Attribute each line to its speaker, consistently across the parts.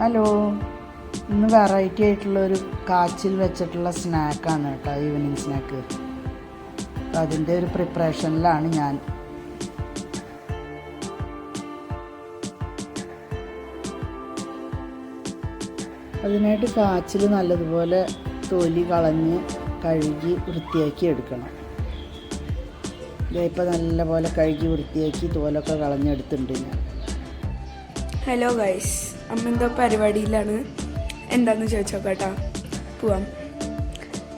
Speaker 1: Hello. ഇന്ന് variety ആയിട്ടുള്ള ഒരു കാച്ചിൽ വെച്ചിട്ടുള്ള സ്നാക്കാണ് കേട്ടോ ഈവനിങ് സ്നാക്ക് അപ്പം അതിന്റെ ഒരു പ്രിപ്പറേഷനിലാണ് ഞാൻ. അതിനായിട്ട് കാച്ചിൽ നല്ലതുപോലെ തൊലി കളഞ്ഞ് കഴുകി വൃത്തിയാക്കി എടുക്കണം. ഇപ്പം നല്ലപോലെ കഴുകി വൃത്തിയാക്കി തോലൊക്കെ കളഞ്ഞെടുത്തിട്ടുണ്ട് ഞാൻ.
Speaker 2: ഹലോ ഗൈസ് അമ്മ എന്തോ പരിപാടിയിലാണ്? എന്താന്ന് ചോദിച്ചോ കേട്ടോ പോവാം.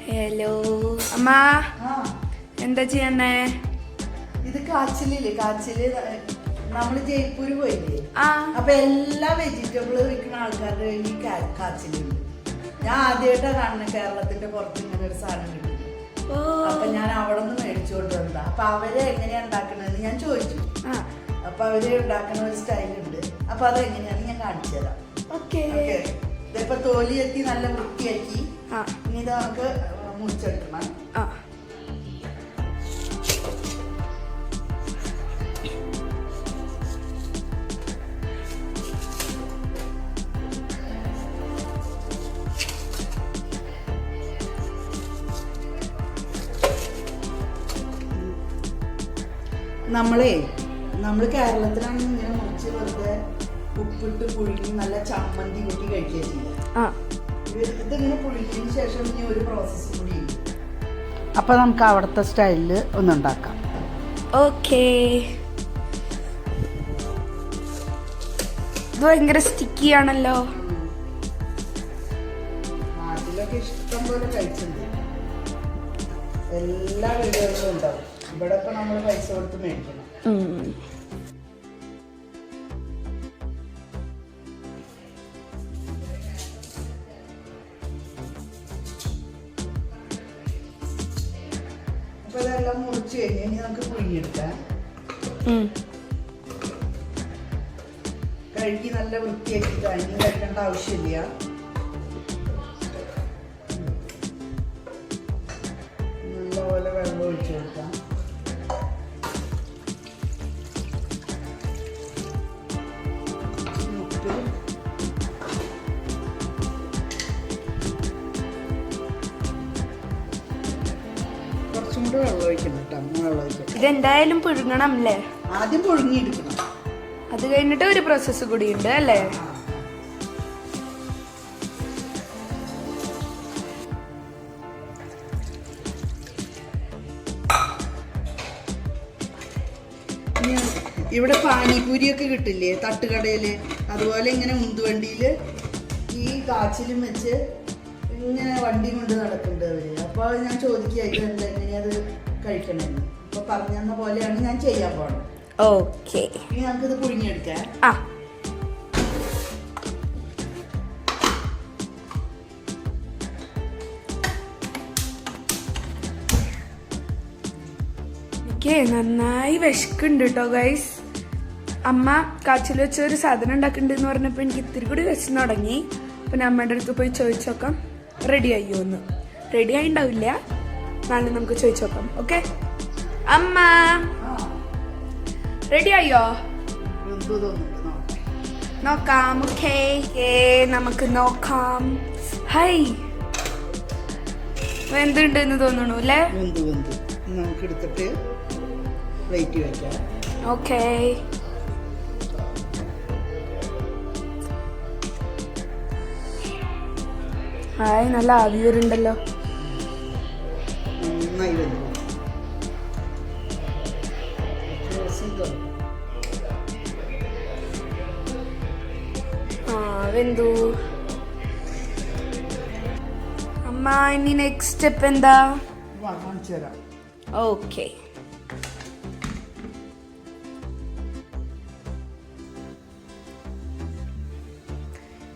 Speaker 2: ഹലോ അമ്മ എന്താ ചെയ്യണേ?
Speaker 1: ഇത് കാച്ചിലില്ലേ കാച്ചിൽ നമ്മൾ ജയ്പൂര് പോയില്ലേ?
Speaker 2: ആ.
Speaker 1: അപ്പൊ എല്ലാ വെജിറ്റബിൾ വിൽക്കുന്ന ആൾക്കാരുടെ കയ്യിൽ ഈ കാച്ചിലുണ്ട്. ഞാൻ ആദ്യമായിട്ടാണ് കാണുന്നത് കേരളത്തിന്റെ പുറത്ത് ഇങ്ങനെ ഒരു സാധനം കിട്ടുന്നത്
Speaker 2: ഓ.
Speaker 1: അപ്പൊ ഞാൻ അവിടെ നിന്ന് മേടിച്ചുകൊണ്ട് വന്നതാ. അപ്പൊ അവരെ എങ്ങനെയാ ഉണ്ടാക്കണെന്ന് ഞാൻ ചോദിച്ചു. അപ്പൊ അവർ ഉണ്ടാക്കുന്ന ഒരു സ്റ്റൈലുണ്ട് അപ്പോൾ അപ്പൊ അത് എങ്ങനെയാന്ന് ഞാൻ കാണിച്ചു തരാം.
Speaker 2: ഓക്കേ.
Speaker 1: ഓക്കെ. ഇതിപ്പോ തോലി എത്തി നല്ല വൃത്തിയാക്കി. ഇനി ഇത് നമുക്ക് മുറിച്ചെടുക്കണം.
Speaker 2: ആ.
Speaker 1: നമ്മളേ നമ്മൾ കേരളത്തിലാണ് ഇങ്ങനെ മുറിച്ച് വെറുതെ ഉപ്പിട്ട് പുഴുങ്ങി നല്ല ചമ്മന്തി കൂട്ടി കഴിക്കുക ചെയ്യുക. ഇതിങ്ങനെ പുഴുങ്ങിയതിന് ശേഷം ഇനി ഒരു പ്രോസസ്സ് കൂടി അപ്പൊ നമുക്ക് അവിടുത്തെ സ്റ്റൈലിൽ ഒന്നുണ്ടാക്കാം
Speaker 2: ഓക്കേ. ഇത് ഭയങ്കര സ്റ്റിക്കി ആണല്ലോ.
Speaker 1: നാട്ടിലൊക്കെ ഇഷ്ടം പോലെ കഴിച്ചിട്ടുണ്ട്. എല്ലാ വീടുകളിലും ഉണ്ടാവും. ഇവിടെ ഇപ്പൊ നമ്മൾ പൈസ കൊടുത്ത് മേടിക്കണം. അപ്പൊ ഇതെല്ലാം മുറിച്ച് കഴിഞ്ഞ് ഇനി നമുക്ക് പുഴുങ്ങിയെടുക്കാം. കഴുകി നല്ല വൃത്തിയാക്കി കഴിഞ്ഞ് കഴിക്കേണ്ട ആവശ്യമില്ല നല്ലപോലെ വെള്ളം ഒഴിച്ചു കൊടുക്കാം കൂടെ വെള്ളം ഒഴിക്കണം കേട്ടോ അങ്ങനെ വെള്ളം ഒഴിക്കണം.
Speaker 2: ഇതെന്തായാലും പുഴുങ്ങണം അല്ലേ
Speaker 1: ആദ്യം പുഴുങ്ങിയെടുക്കണം.
Speaker 2: അത് കഴിഞ്ഞിട്ട് ഒരു പ്രോസസ്സ് കൂടി ഉണ്ട് അല്ലേ?
Speaker 1: ഇവിടെ പാനിപൂരിയൊക്കെ കിട്ടില്ലേ? തട്ടുകടയിൽ. അതുപോലെ ഇങ്ങനെ ഉന്തുവണ്ടിയിൽ ഈ കാച്ചിലും വെച്ച് ഇങ്ങനെ വണ്ടി കൊണ്ട് നടക്കുന്നുണ്ട് അവർ. അപ്പോൾ ഞാൻ ചോദിക്കുക എങ്ങനെയത് കഴിക്കണമെന്ന് അപ്പോൾ പറഞ്ഞെന്ന പോലെയാണ് ഞാൻ ചെയ്യാൻ പോണത്.
Speaker 2: ഓക്കെ.
Speaker 1: ഇനി നമുക്കിത് പുഴുങ്ങിയെടുക്കാം.
Speaker 2: ആ. എനിക്ക് നന്നായി വിശക്കുണ്ട് കേട്ടോ ഗൈസ് അമ്മ കാച്ചിൽ വെച്ച ഒരു സാധനം ഉണ്ടാക്കുന്നുണ്ട് എന്ന് പറഞ്ഞപ്പോൾ എനിക്ക് ഇത്തിരി കൂടി വിശന്ന് തുടങ്ങി. അപ്പം ഞാൻ അമ്മയുടെ അടുത്ത് പോയി ചോദിച്ചു നോക്കാം റെഡി ആയോ എന്ന് റെഡി ആയിണ്ടാവില്ല നാളെ നമുക്ക് ചോദിച്ചു നോക്കാം ഓക്കെ? അമ്മ. റെഡി ആയോ
Speaker 1: നോക്കാം
Speaker 2: ഓക്കെ. നമുക്ക് നോക്കാം. ഹൈ. എന്തുണ്ടെന്ന് തോന്നുന്നു അല്ലേ?
Speaker 1: നമുക്ക് എടുത്തിട്ട് വെയിറ്റ് വെക്കാം.
Speaker 2: ഓക്കേ. ഹായ് നല്ല
Speaker 1: ആവിയൂരുണ്ടല്ലോ.
Speaker 2: ആ വെന്തു അമ്മ ഇനി നെക്സ്റ്റ് സ്റ്റെപ്പ് എന്താ? ഓക്കെ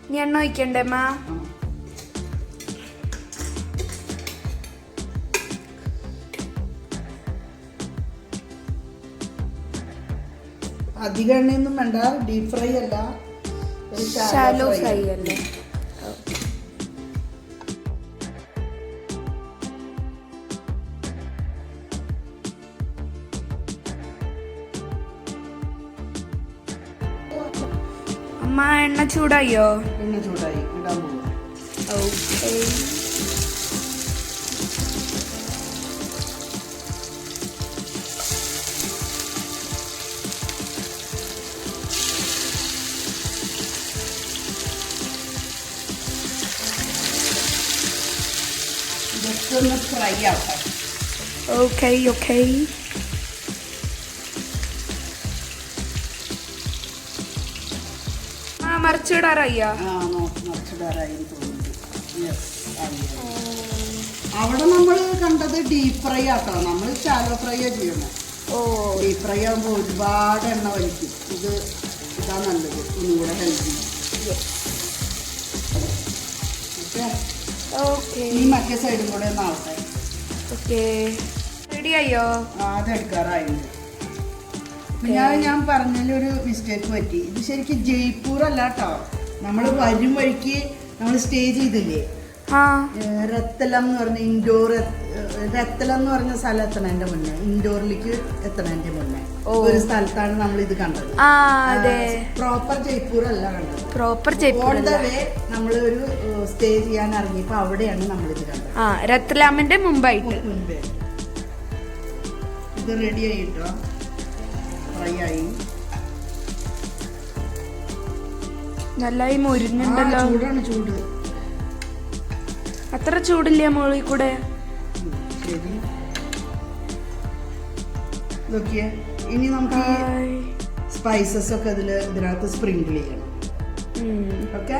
Speaker 2: ഇനി എണ്ണ ഒഴിക്കണ്ടേ അമ്മ?
Speaker 1: അധികം എണ്ണയൊന്നും വേണ്ട. ഡീപ് ഫ്രൈ അല്ല.
Speaker 2: ഷാലോ ഫ്രൈ അല്ലേ? അമ്മ എണ്ണ ചൂടായോ?
Speaker 1: എണ്ണ ചൂടായി. ഇടാൻ പോകും
Speaker 2: ഓക്കെ
Speaker 1: ഒന്ന് ഫ്രൈ ആവട്ടെ
Speaker 2: ഓക്കെ ഓക്കെ ആ മറിച്ചിടാറായ്യാ?
Speaker 1: ആ യെസ് അവിടെ നമ്മൾ കണ്ടത് ഡീപ് ഫ്രൈ ആക്കണം. നമ്മൾ ശാലോ ഫ്രൈ ചെയ്യണം
Speaker 2: ഓ.
Speaker 1: ഡീപ് ഫ്രൈ ആകുമ്പോൾ ഒരുപാട് എണ്ണ വലിക്കും. ഇത് ഇതാ നല്ലത്. ഒന്നും കൂടെ ഹെൽത്തി ഓക്കെ ഈ മറ്റേ സൈഡും കൂടെ ഒന്ന് ആവട്ടെ.
Speaker 2: ഓക്കെ റെഡി ആയോ?
Speaker 1: ആ, അതെടുക്കാറായിട്ടുണ്ട് ഞാൻ ഞാൻ പറഞ്ഞതിലൊരു മിസ്റ്റേക്ക് പറ്റി. ഇത് ശരിക്കും ജയ്പൂർ അല്ല കേട്ടോ നമ്മൾ വരും വഴിക്ക് നമ്മൾ സ്റ്റേ ചെയ്തില്ലേ? രത്തലം എന്ന് പറഞ്ഞ ഇൻഡോർ രത്തലം എന്ന് പറഞ്ഞ സ്ഥലം എത്തണതിന്റെ മുന്നേ. ഇൻഡോറിലേക്ക് എത്തണതിന്റെ മുന്നേ. ഒരു സ്ഥലത്താണ് നമ്മൾ ഇത് കണ്ടത് പ്രോപ്പർ ജയ്പൂർ അല്ല കണ്ടത്.
Speaker 2: പ്രോപ്പർ ജയ്പൂർ
Speaker 1: നമ്മൾ ഒരു സ്റ്റേ ചെയ്യാൻ ഇറങ്ങിയപ്പോ അവിടെയാണ് നമ്മൾ ഇത് കണ്ടത്.
Speaker 2: ആ
Speaker 1: മുമ്പായി ഇത് റെഡി ആയിട്ടോ? ഫ്രൈ ആയി.
Speaker 2: നല്ലായി മുരിഞ്ഞുണ്ടല്ലോ.
Speaker 1: ചൂടാണ് ചൂട്.
Speaker 2: അത്ര ചൂടില്ല മോളിൽ കൂടെ?
Speaker 1: ശരി നോക്കിയേ ഇനി നമുക്ക് സ്പൈസസ് ഒക്കെ അതിൽ ഇതിനകത്ത് സ്പ്രിങ്കിൾ ചെയ്യണം. ഓക്കെ?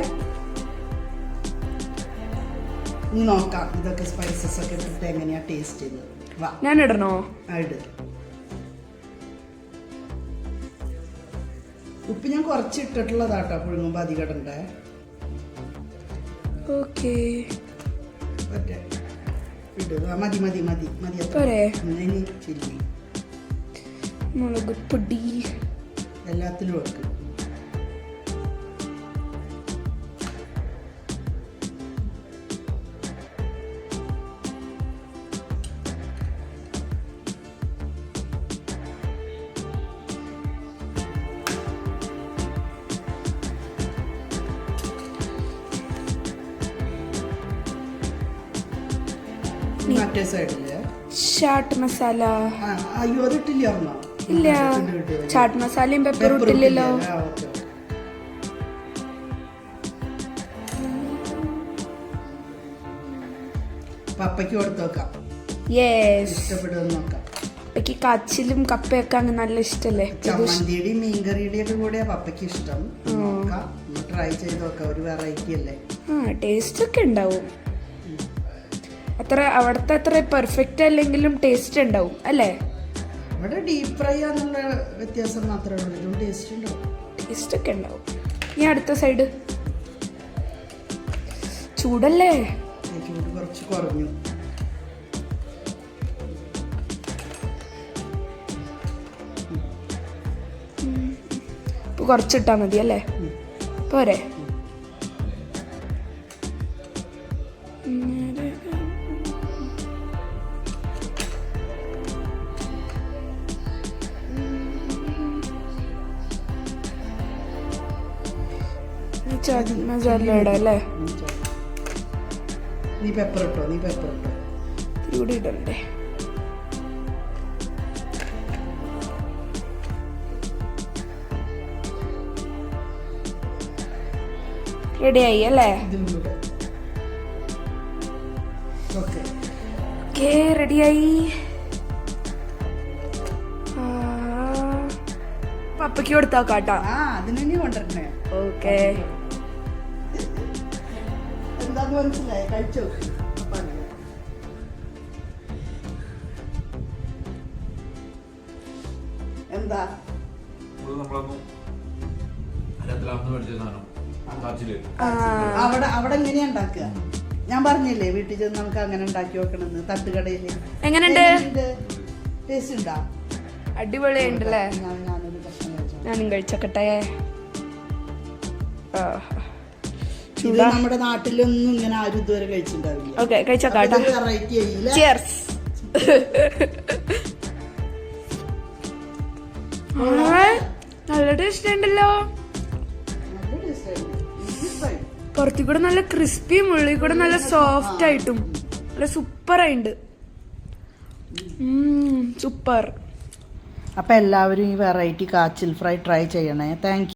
Speaker 1: ഇനി നോക്കാം ഇതൊക്കെ സ്പൈസസ് ഒക്കെ ഇട്ടിട്ട് എങ്ങനെയാ ടേസ്റ്റ് ചെയ്ത് വാ.
Speaker 2: ഞാൻ ഇടണോ
Speaker 1: ഇട്. ഉപ്പ് ഞാൻ കുറച്ച് ഇട്ടിട്ടുള്ളതാട്ടോ പുഴുങ്ങുമ്പോൾ അധികം ഇടണ്ടേ.
Speaker 2: ഓക്കേ.
Speaker 1: മതി മതി മതി മതി
Speaker 2: മുളക് പൊടി
Speaker 1: എല്ലാത്തിലും വെക്കും മറ്റേ സൈഡിൽ
Speaker 2: ചാട്ട് മസാല.
Speaker 1: അയ്യോ അതിട്ടില്ല
Speaker 2: ഇല്ല. ചാട്ട് മസാലയും പെപ്പറും ഇട്ടില്ലല്ലോ
Speaker 1: പപ്പയ്ക്ക് കൊടുത്ത് നോക്കാം. ഇഷ്ടപ്പെടുമെന്ന് നോക്കാം.
Speaker 2: പപ്പയ്ക്ക് കച്ചിലും കപ്പയൊക്കെ അങ്ങ് നല്ല ഇഷ്ടല്ലേ? ചമ്മന്തിയുടെ
Speaker 1: ചമ്മന്തിയുടെയും മീൻകറിയുടെയും കൂടെ പപ്പയ്ക്ക് ഇഷ്ടം. നോക്കാം. ട്രൈ ചെയ്ത് നോക്കാം. ഒരു വെറൈറ്റി അല്ലേ?
Speaker 2: ആ ടേസ്റ്റ് ഒക്കെ ഉണ്ടാവും. അത്ര അവിടുത്തെ അത്ര പെർഫെക്റ്റ് അല്ലെങ്കിലും ടേസ്റ്റ് ഉണ്ടാവും അല്ലേ?
Speaker 1: ഇവിടെ ഡീപ് ഫ്രൈ ആണെന്നുള്ള വ്യത്യാസം മാത്രമേ ഉള്ളൂ. ഇതും ടേസ്റ്റ് ഉണ്ടാവും.
Speaker 2: ടേസ്റ്റ് ഒക്കെ ഉണ്ടാവും. ഇനി അടുത്ത സൈഡ് ചൂടല്ലേ?
Speaker 1: ചൂട് കുറച്ച് കുറഞ്ഞു.
Speaker 2: ഇപ്പൊ കുറച്ചിട്ടാ മതി അല്ലേ. പോരെ. ചാട്ട് മസാല ഇടാം അല്ലേ.
Speaker 1: നീ പെപ്പർ ഇട്ടോ? നീ പെപ്പർ ഇട്ടോ?
Speaker 2: കൂടി ഇടണ്ടേ. റെഡിയായി അല്ലേ?
Speaker 1: ഓക്കെ
Speaker 2: റെഡിയായി പപ്പയ്ക്ക് കൊടുത്താക്കാട്ടാ
Speaker 1: അതിന് കൊണ്ടിരുന്നേ
Speaker 2: ഓക്കെ
Speaker 1: എന്താന്ന് മനസ്സിലായി. കഴിച്ചു? അപ്പൊ. എന്താ? അവിടെ അവിടെ എങ്ങനെയാ ഉണ്ടാക്കുക? ഞാൻ പറഞ്ഞില്ലേ വീട്ടിൽ ചെന്ന് നമുക്ക് അങ്ങനെ ഉണ്ടാക്കി വെക്കണമെന്ന് തട്ടുകടയിൽ
Speaker 2: എങ്ങനെയുണ്ട്?
Speaker 1: ടേസ്റ്റ് ഉണ്ടാ?
Speaker 2: അടിപൊളിയുണ്ടല്ലേ ഞാനും കഴിച്ചോക്കട്ടെ.
Speaker 1: ഇത്. നമ്മുടെ നാട്ടിലൊന്നും ഇങ്ങനെ ആരും ഇതുവരെ കഴിച്ചിട്ടുണ്ടാവില്ല
Speaker 2: ഓക്കെ കഴിച്ചോക്കാട്ടോ
Speaker 1: വെറൈറ്റി
Speaker 2: ചിയർസ് നല്ല ടേസ്റ്റ് ഉണ്ടല്ലോ. പുറത്തു കൂടെ നല്ല ക്രിസ്പിയും ഉള്ളിൽ കൂടെ നല്ല സോഫ്റ്റ് ആയിട്ടും. നല്ല സൂപ്പർ ആയിട്ടുണ്ട് സൂപ്പർ
Speaker 1: അപ്പൊ എല്ലാവരും ഈ വെറൈറ്റി കാച്ചിൽ ഫ്രൈ ട്രൈ ചെയ്യണേ. താങ്ക്